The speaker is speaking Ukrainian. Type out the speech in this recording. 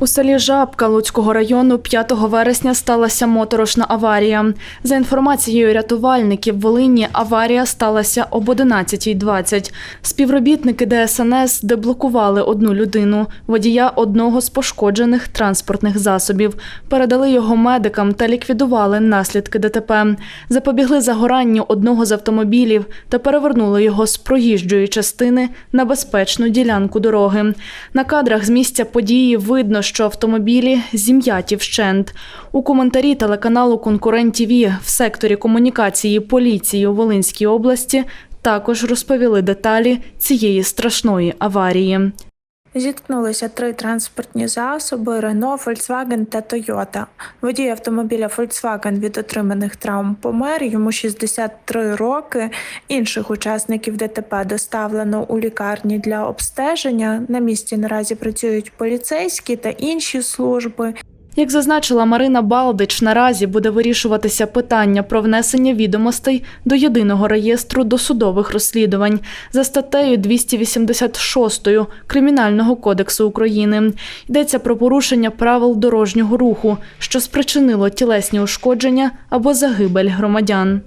У селі Жабка Луцького району 5 вересня сталася моторошна аварія. За інформацією рятувальників Волині, аварія сталася об 11.20. Співробітники ДСНС деблокували одну людину, водія одного з пошкоджених транспортних засобів, передали його медикам та ліквідували наслідки ДТП. Запобігли загоранню одного з автомобілів та перевернули його з проїжджої частини на безпечну ділянку дороги. На кадрах з місця події видно, що автомобілі зім'яті вщент. У коментарі телеканалу Конкурент ТІВІ в секторі комунікації поліції у Волинській області також розповіли деталі цієї страшної аварії. Зіткнулися три транспортні засоби Рено, Фольксваген та Тойота. Водій автомобіля Volkswagen від отриманих травм помер. Йому 63 роки. Інших учасників ДТП доставлено у лікарні для обстеження. На місці наразі працюють поліцейські та інші служби. Як зазначила Марина Балдич, наразі буде вирішуватися питання про внесення відомостей до єдиного реєстру досудових розслідувань за статтею 286 Кримінального кодексу України. Йдеться про порушення правил дорожнього руху, що спричинило тілесні ушкодження або загибель громадян.